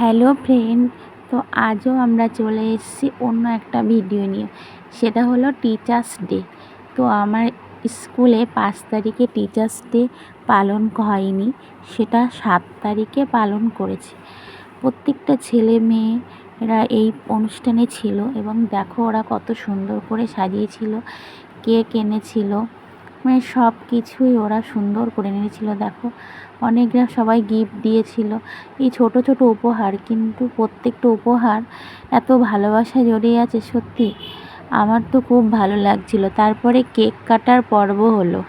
Hello friend, তো আজও আমরা চলে এসেছি অন্য একটা ভিডিও নিয়ে। সেটা হলো টিচার্স ডে। তো আমার স্কুলে পাঁচ তারিখে টিচার্স ডে পালন হয়নি, সেটা সাত তারিখে পালন করেছে। প্রত্যেকটা ছেলে মেয়ে এরা এই অনুষ্ঠানে ছিল এবং দেখো ওরা কত সুন্দর করে সাজিয়েছিল কেক এনেছিল মানে সব কিছুই ওরা সুন্দর করে নিয়েছিল, দেখো। অনেকরা সবাই গিফট দিয়েছিল। এই ছোট ছোট উপহার, কিন্তু প্রত্যেকটা উপহার এত ভালোবাসা জড়িয়ে আছে, সত্যি। আমার তো খুব ভালো লাগছিল। তারপরে কেক কাটার পর্ব হলো।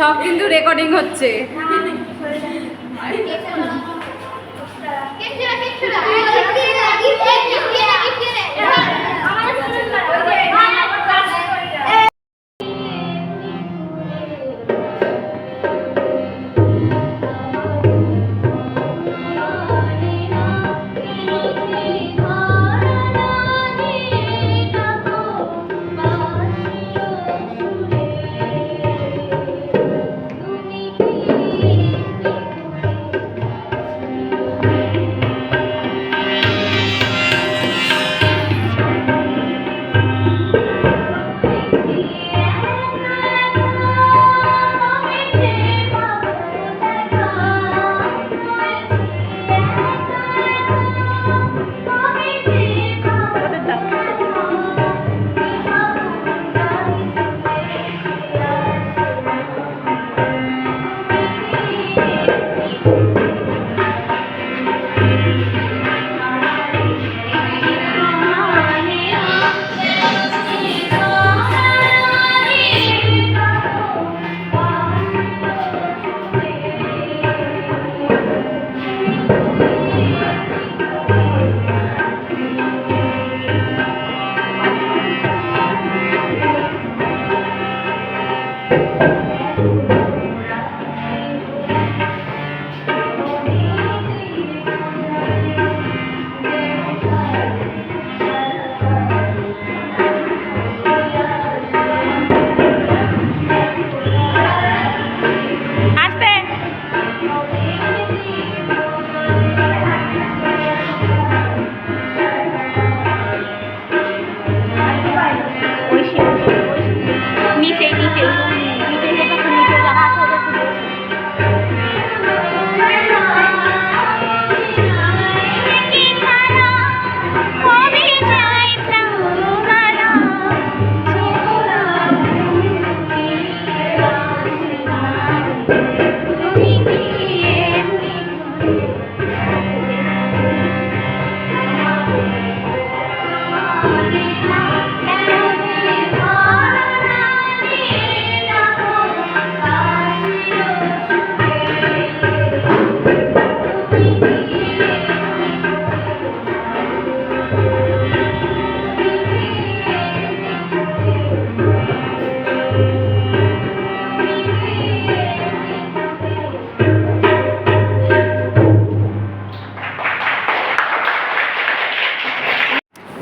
সব কিন্তু রেকর্ডিং হচ্ছে।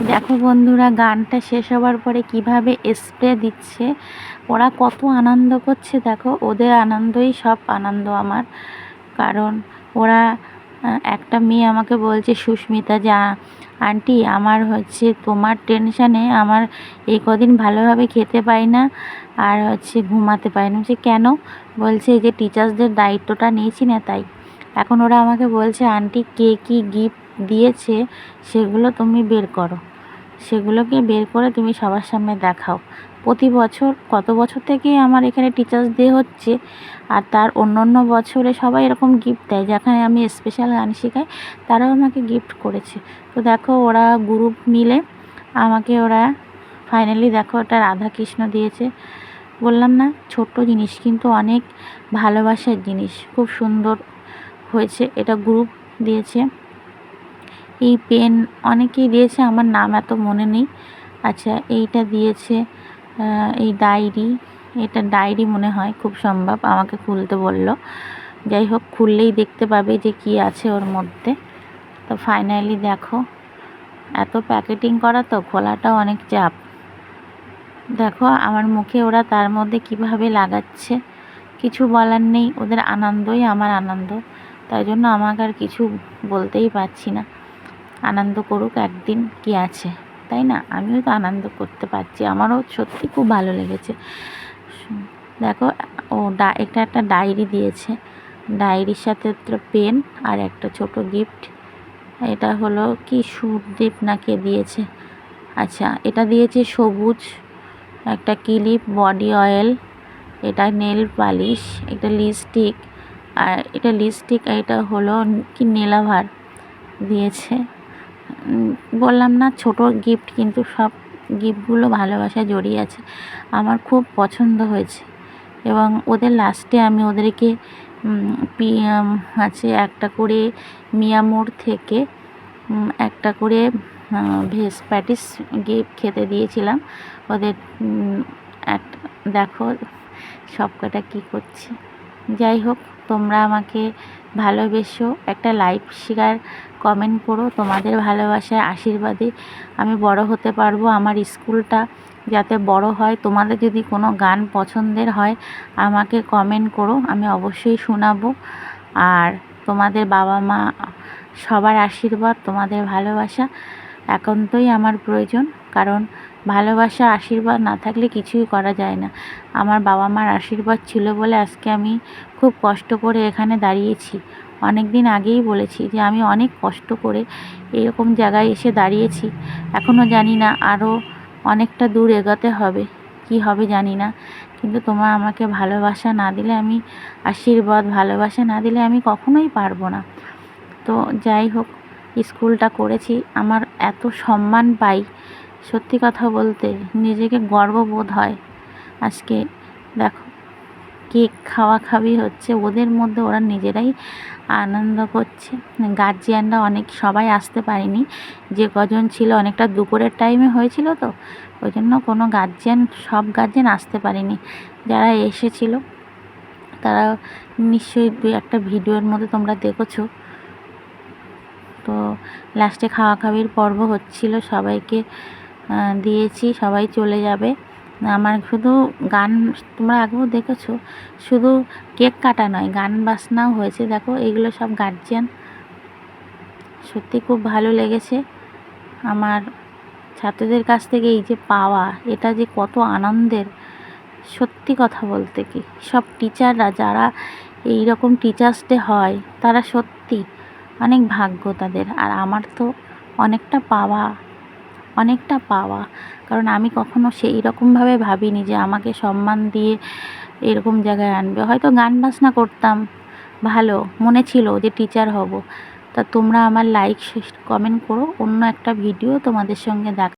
দেখো বন্ধুরা, গানটা শেষ হওয়ার পরে কীভাবে স্প্রে দিচ্ছে, ওরা কত আনন্দ করছে, দেখো, ওদের আনন্দই সব আনন্দ আমার। কারণ ওরা একটা মেয়ে আমাকে বলছে, সুস্মিতা যে "আ- আন্টি, আমার হচ্ছে তোমার টেনশানে আমার এই কদিন ভালোভাবে খেতে পাই না, আর হচ্ছে ঘুমাতে পাই না। বলছি, কেন? বলছে যে টিচার্সদের দায়িত্বটা নিয়েছি না তাই। এখন ওরা আমাকে বলছে, আন্টি, কে কী গিফট দিয়েছে, সেগুলো তুমি বের করো। সেগুলোকে বের করে তুমি সবার সামনে দেখাও। প্রতি বছর, কত বছর থেকেই আমার এখানে টিচার্স ডে হচ্ছে আর তার অন্য অন্য বছরে সবাই এরকম গিফট দেয়, যেখানে আমি স্পেশাল গান শেখাই, তারাও আমাকে গিফট করেছে। তো দেখো, ওরা গ্রুপ মিলে আমাকে ওরা ফাইনালি দেখো, ওটা রাধাকৃষ্ণ দিয়েছে। বললাম না, ছোট্ট জিনিস, কিন্তু অনেক ভালোবাসার জিনিস। খুব সুন্দর হয়েছে, এটা গ্রুপ দিয়েছে। এই পেন অনেকেই দিয়েছে, আমার নাম এত মনে নেই। আচ্ছা এইটা দিয়েছে এই ডায়েরি। এটা ডায়েরি মনে হয়, খুব সম্ভব, আমাকে খুলতে বলল। যাই হোক, খুললেই দেখতে পাবে যে কি আছে ওর মধ্যে। তো ফাইনালি দেখো, এত প্যাকেটিং করা তো, খোলাটাও অনেক চাপ। দেখো, আমার মুখে ওরা তার মধ্যে কীভাবে লাগাচ্ছে, কিছু বলার নেই। ওদের আনন্দই আমার আনন্দ, তাই জন্য আমাকে আর কিছু বলতেই পারছি না। আনন্দ করুক, একদিন কি আছে? তাই না? আমিও তো আনন্দ করতে পারছি। আমারও সত্যি খুব ভালো লেগেছে। দেখো, ও ডা, এটা একটা ডায়েরি দিয়েছে। ডায়েরির সাথে একটা পেন আর একটা ছোট গিফট। এটা হলো কি সুদীপ না কে দিয়েছে? আচ্ছা এটা দিয়েছে সবুজ, একটা ক্লিপ, বডি অয়েল, এটা নেল পালিশ, এটা লিপস্টিক, আর এটা লিপস্টিক, এটা হলো কি, নেলাভার দিয়েছে। বললাম না, ছোট গিফট কিন্তু সব গিফটগুলো ভালোবাসায় জড়িয়ে আছে। আমার খুব পছন্দ হয়েছে। এবং ওদের লাস্টে আমি ওদেরকে আছে একটা করে মিয়ামোর থেকে একটা করে ভেজ প্যাটিস গিফট খেতে দিয়েছিলাম। ওদের এক, দেখো সব কটা কী করছে। যাই হোক, তোমরা আমাকে ভালোবেসো। একটা লাইক শেয়ার কমেন্ট করো, তোমাদের ভালোবাসায় আশীর্বাদে আমি বড় হতে পারব। আমার স্কুলটা যাতে বড় হয়, তোমাদের যদি কোনো গান পছন্দের হয়, আমাকে কমেন্ট করো, আমি অবশ্যই শোনাবো। আর তোমাদের বাবা মা, সবার আশীর্বাদ, তোমাদের ভালোবাসা একান্তই আমার প্রয়োজন। কারণ ভালোবাসা, আশীর্বাদ না থাকলে কিছুই করা যায় না। আমার বাবা মার আশীর্বাদ ছিল বলে আজকে আমি খুব কষ্ট করে এখানে দাঁড়িয়েছি। অনেক দিন আগেই বলেছি যে আমি অনেক কষ্ট করে এরকম জায়গায় এসে দাঁড়িয়েছি। এখনও জানি না আরও অনেকটা দূর এগোতে হবে, কি হবে জানি না। কিন্তু তোমার আমাকে ভালোবাসা না দিলে আমি, আশীর্বাদ, ভালোবাসা না দিলে আমি কখনোই পারব না। তো যাই হোক, স্কুলটা করেছি, আমার এত সম্মান পাই। সত্যি কথা বলতে নিজেকে গর্ববোধ হয়। আজকে দেখো কেক খাওয়া খাওয়ি হচ্ছে। ওদের মধ্যে ওরা নিজেরাই আনন্দ করছে। গার্জিয়ানরা অনেক, সবাই আসতে পারেনি। যে কজন ছিল, অনেকটা দুপুরের টাইমে হয়েছিল তো ওই জন্য কোনো গার্জিয়ান সব গার্জিয়ান আসতে পারেনি। যারা এসেছিল, তারা নিশ্চয়ই দুই একটা ভিডিওর মধ্যে তোমরা দেখেছ। তো লাস্টে খাওয়া খাওয়ির পর্ব হচ্ছিল, সবাইকে দিয়েছি, সবাই চলে যাবে। আমার শুধু গান তোমরা আগেও দেখেছ, শুধু কেক কাটা নয়, গান বাজনাও হয়েছে। দেখো, এগুলো সব গার্জিয়ান সত্যি খুব ভালো লেগেছে। আমার ছাত্রদের কাছ থেকে এই যে পাওয়া, এটা যে কত আনন্দের, সত্যি কথা বলতে কি? সব টিচাররা যারা এই রকম টিচার্স ডে হয়, তারা সত্যি অনেক ভাগ্য তাদের। আর আমার তো অনেকটা পাওয়া। অনেকটা পাওয়া। কারণ আমি কখনো সেই রকমভাবে ভাবিনি যে আমাকে সম্মান দিয়ে এরকম জায়গায় আনবে। হয়তো গান বাজনা করতাম, ভালো, মনে ছিল যে টিচার হব। তা তোমরা আমার লাইক কমেন্ট করো। অন্য একটা ভিডিও তোমাদের সঙ্গে দেখা